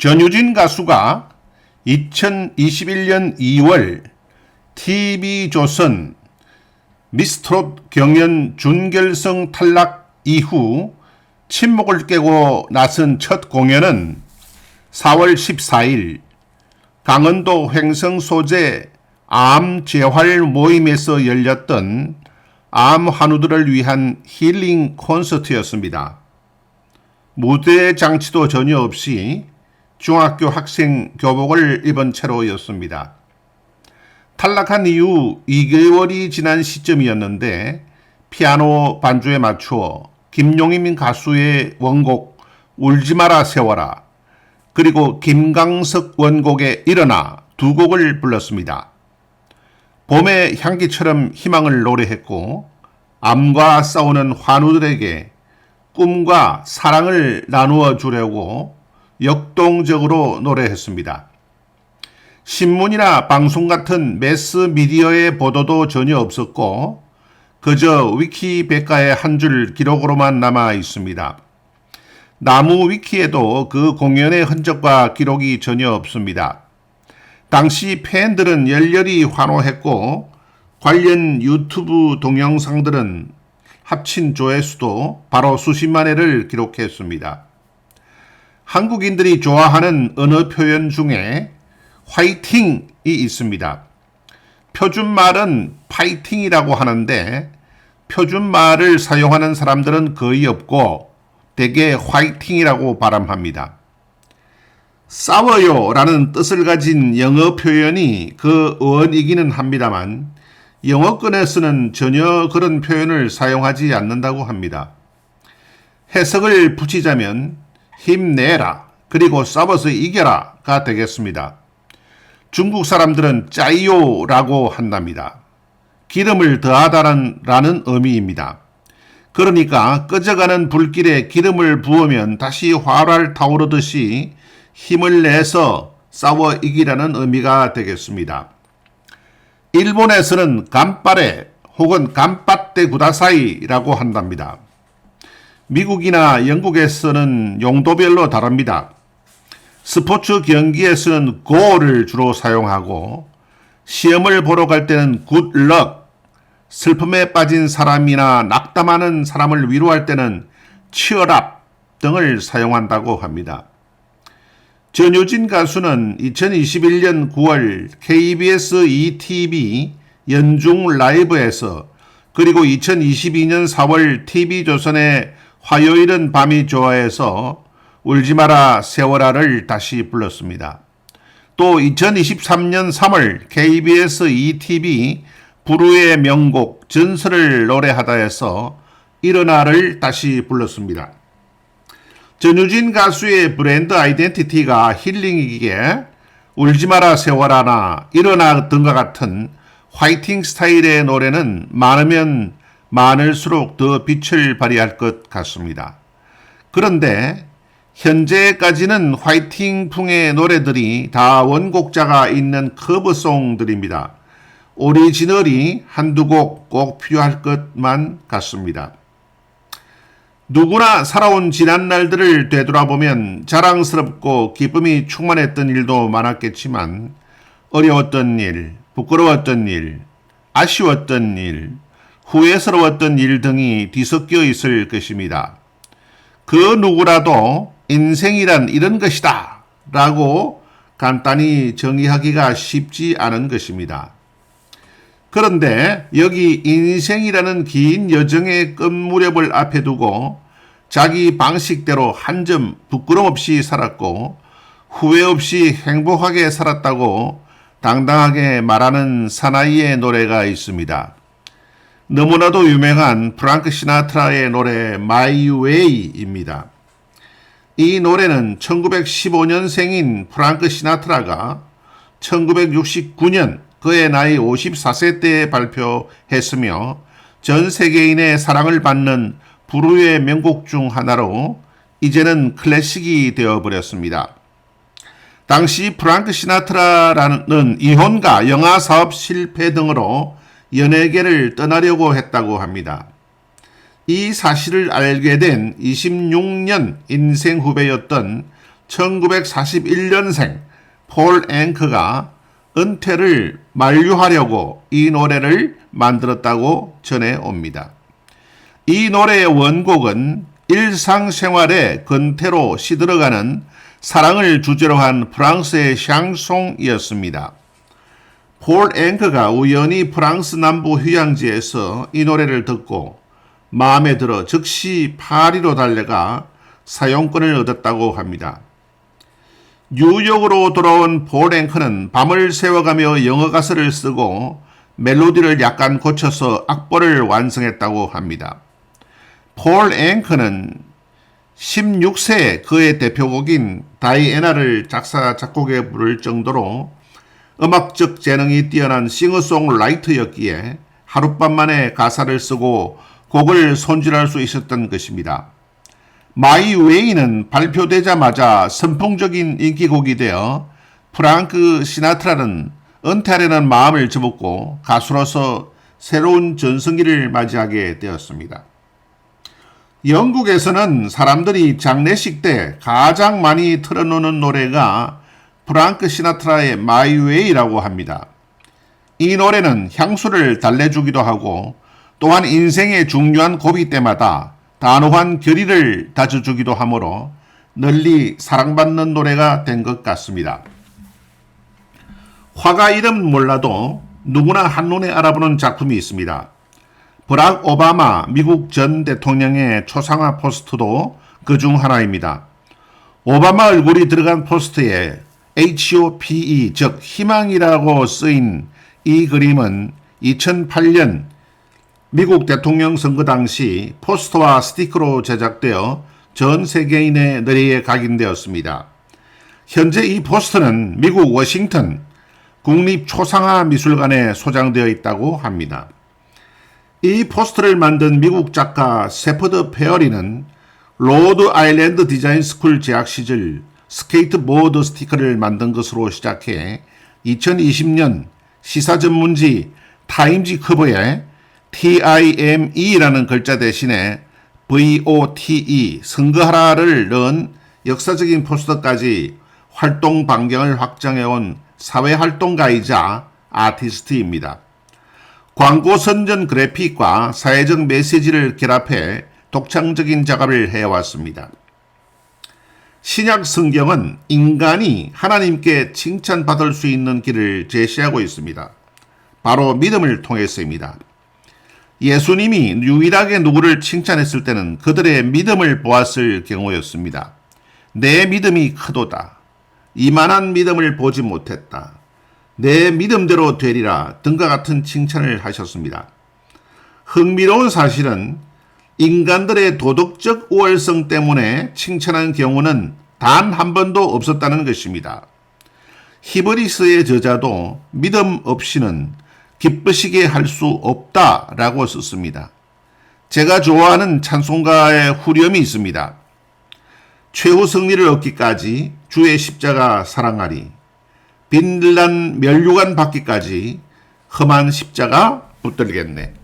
전유진 가수가 2021년 2월 TV조선 미스트롯 경연 준결승 탈락 이후 침묵을 깨고 나선 첫 공연은 4월 14일 강원도 횡성 소재 암 재활 모임에서 열렸던 암 환우들을 위한 힐링 콘서트였습니다. 무대 장치도 전혀 없이 중학교 학생 교복을 입은 채로였습니다. 탈락한 이후 2개월이 지난 시점이었는데 피아노 반주에 맞추어 김용임 가수의 원곡 울지마라 세워라 그리고 김강석 원곡의 일어나 두 곡을 불렀습니다. 봄의 향기처럼 희망을 노래했고 암과 싸우는 환우들에게 꿈과 사랑을 나누어 주려고 역동적으로 노래했습니다. 신문이나 방송 같은 매스 미디어의 보도도 전혀 없었고 그저 위키백과의 한 줄 기록으로만 남아 있습니다. 나무 위키에도 그 공연의 흔적과 기록이 전혀 없습니다. 당시 팬들은 열렬히 환호했고 관련 유튜브 동영상들은 합친 조회수도 바로 수십만 회를 기록했습니다. 한국인들이 좋아하는 언어 표현 중에 화이팅이 있습니다. 표준말은 파이팅이라고 하는데 표준말을 사용하는 사람들은 거의 없고 대개 화이팅이라고 발음합니다. 싸워요 라는 뜻을 가진 영어 표현이 그 어원이기는 합니다만 영어권에서는 전혀 그런 표현을 사용하지 않는다고 합니다. 해석을 붙이자면 힘내라 그리고 싸워서 이겨라가 되겠습니다. 중국 사람들은 짜이요라고 한답니다. 기름을 더하다는 라는 의미입니다. 그러니까 꺼져가는 불길에 기름을 부으면 다시 활활 타오르듯이 힘을 내서 싸워 이기라는 의미가 되겠습니다. 일본에서는 간빠레 혹은 간빠떼 구다사이라고 한답니다. 미국이나 영국에서는 용도별로 다릅니다. 스포츠 경기에서는 go를 주로 사용하고 시험을 보러 갈 때는 good luck, 슬픔에 빠진 사람이나 낙담하는 사람을 위로할 때는 up 등을 사용한다고 합니다. 전효진 가수는 2021년 9월 KBS ETV 연중 라이브에서 그리고 2022년 4월 TV조선의 화요일은 밤이 좋아해서 울지 마라 세월아를 다시 불렀습니다. 또 2023년 3월 KBS ETV 부르의 명곡 전설을 노래하다에서 일어나를 다시 불렀습니다. 전유진 가수의 브랜드 아이덴티티가 힐링이기에 울지마라 세월아나 일어나 등과 같은 화이팅 스타일의 노래는 많으면 많을수록 더 빛을 발휘할 것 같습니다. 그런데 현재까지는 화이팅풍의 노래들이 다 원곡자가 있는 커브송들입니다. 오리지널이 한두 곡 꼭 필요할 것만 같습니다. 누구나 살아온 지난 날들을 되돌아보면 자랑스럽고 기쁨이 충만했던 일도 많았겠지만 어려웠던 일, 부끄러웠던 일, 아쉬웠던 일, 후회스러웠던 일 등이 뒤섞여 있을 것입니다. 그 누구라도 인생이란 이런 것이다 라고 간단히 정의하기가 쉽지 않은 것입니다. 그런데 여기 인생이라는 긴 여정의 끝 무렵을 앞에 두고 자기 방식대로 한 점 부끄럼 없이 살았고 후회 없이 행복하게 살았다고 당당하게 말하는 사나이의 노래가 있습니다. 너무나도 유명한 프랑크 시나트라의 노래 My Way입니다. 이 노래는 1915년생인 프랑크 시나트라가 1969년 그의 나이 54세 때에 발표했으며 전 세계인의 사랑을 받는 부르의 명곡 중 하나로 이제는 클래식이 되어버렸습니다. 당시 프랑크 시나트라라는 이혼과 영화 사업 실패 등으로 연예계를 떠나려고 했다고 합니다. 이 사실을 알게 된 26년 인생 후배였던 1941년생 폴 앵커가 은퇴를 만류하려고 이 노래를 만들었다고 전해옵니다. 이 노래의 원곡은 일상생활의 근태로 시들어가는 사랑을 주제로 한 프랑스의 샹송이었습니다. 폴 앵커가 우연히 프랑스 남부 휴양지에서 이 노래를 듣고 마음에 들어 즉시 파리로 달려가 사용권을 얻었다고 합니다. 뉴욕으로 돌아온 폴 앵커는 밤을 새워가며 영어 가사를 쓰고 멜로디를 약간 고쳐서 악보를 완성했다고 합니다. 폴 앵커는 16세에 그의 대표곡인 다이애나를 작사 작곡에 부를 정도로 음악적 재능이 뛰어난 싱어송라이터였기에 하룻밤 만에 가사를 쓰고 곡을 손질할 수 있었던 것입니다. 마이 웨이는 발표되자마자 선풍적인 인기곡이 되어 프랑크 시나트라는 은퇴하려는 마음을 접었고 가수로서 새로운 전성기를 맞이하게 되었습니다. 영국에서는 사람들이 장례식 때 가장 많이 틀어놓는 노래가 프랑크 시나트라의 마이 웨이라고 합니다. 이 노래는 향수를 달래주기도 하고 또한 인생의 중요한 고비 때마다 단호한 결의를 다져주기도 하므로 널리 사랑받는 노래가 된 것 같습니다. 화가 이름 몰라도 누구나 한눈에 알아보는 작품이 있습니다. 버락 오바마 미국 전 대통령의 초상화 포스트도 그 중 하나입니다. 오바마 얼굴이 들어간 포스트에 HOPE 즉 희망이라고 쓰인 이 그림은 2008년 미국 대통령 선거 당시 포스터와 스티커로 제작되어 전 세계인의 뇌리에 각인되었습니다. 현재 이 포스터는 미국 워싱턴 국립초상화 미술관에 소장되어 있다고 합니다. 이 포스터를 만든 미국 작가 세퍼드 페어리는 로드 아일랜드 디자인 스쿨 재학 시절 스케이트보드 스티커를 만든 것으로 시작해 2020년 시사 전문지 타임지 커버에 TIME라는 글자 대신에 VOTE 선거하라를 넣은 역사적인 포스터까지 활동 반경을 확장해온 사회활동가이자 아티스트입니다. 광고 선전 그래픽과 사회적 메시지를 결합해 독창적인 작업을 해왔습니다. 신약 성경은 인간이 하나님께 칭찬받을 수 있는 길을 제시하고 있습니다. 바로 믿음을 통해서입니다. 예수님이 유일하게 누구를 칭찬했을 때는 그들의 믿음을 보았을 경우였습니다. 내 믿음이 크도다. 이만한 믿음을 보지 못했다. 내 믿음대로 되리라 등과 같은 칭찬을 하셨습니다. 흥미로운 사실은 인간들의 도덕적 우월성 때문에 칭찬한 경우는 단 한 번도 없었다는 것입니다. 히브리스의 저자도 믿음 없이는 기쁘시게 할 수 없다라고 썼습니다. 제가 좋아하는 찬송가의 후렴이 있습니다. 최후 승리를 얻기까지 주의 십자가 사랑하리. 빈들난 멸류관 받기까지 험한 십자가 붙들겠네.